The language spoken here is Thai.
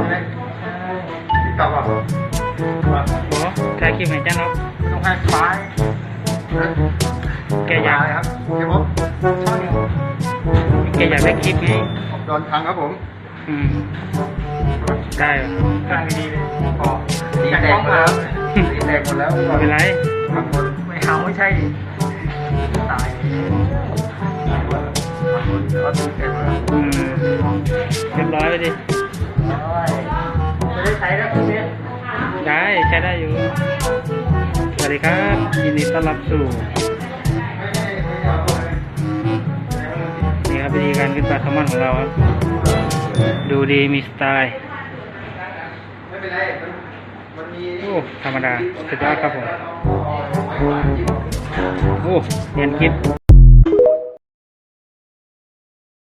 ใช่ไหมติ๊กต็อกอะโอ้ถ่ายคลิปไหนจ้าครับต้องให้ฟ้าแกอยากครับเดี๋ยวผมแกอยากได้คลิปไงโดนทางครับผม อืมได้ได้ดีเลยพอสีแดงหมดแล้วสีแดงหมดแล้วไม่เป็นไรไม่เอาไม่ใช่ตายเรียบร้อยไปดิ จะได้ใช้แล้วคุณเชฟได้ใช้ได้อยู่ สวัสดีครับยินดีต้อนรับสู่นี่ครับวิธีการขึ้นปลาแซลมอนของเราครับ ดูดีมีสไตล์ไม่เป็นไรมันมีโอ้ธรรมดา สุดยอดครับผม โอ้เรียนคิด